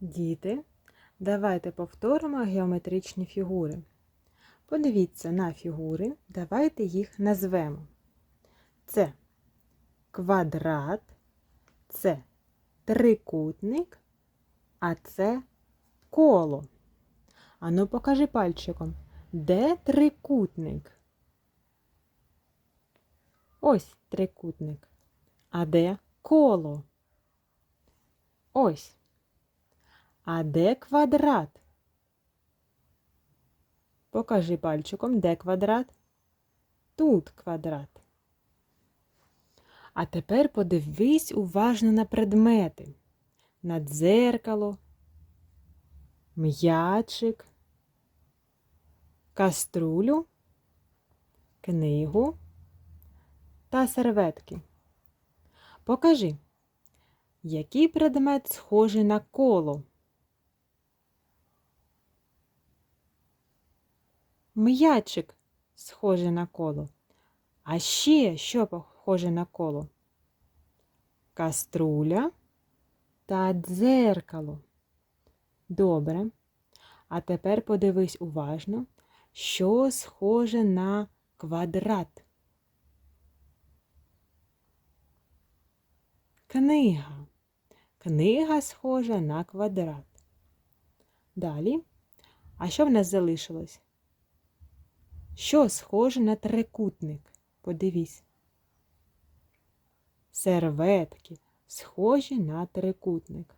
Діти, давайте повторимо геометричні фігури. Подивіться на фігури, давайте їх назвемо. Це квадрат, це трикутник, а це коло. Ану, покажи пальчиком, де трикутник? Ось трикутник. А де коло? Ось. А де квадрат? Покажи пальчиком, де квадрат? Тут квадрат. А тепер подивись уважно на предмети. На дзеркало, м'ячик, каструлю, книгу та серветки. Покажи, який предмет схожий на коло? М'ячик схожий на коло. А ще що похоже на коло? Каструля та дзеркало. Добре. А тепер подивись уважно, що схоже на квадрат. Книга. Книга схожа на квадрат. Далі. А що в нас залишилось? Що схоже на трикутник? Подивись. Серветки схожі на трикутник.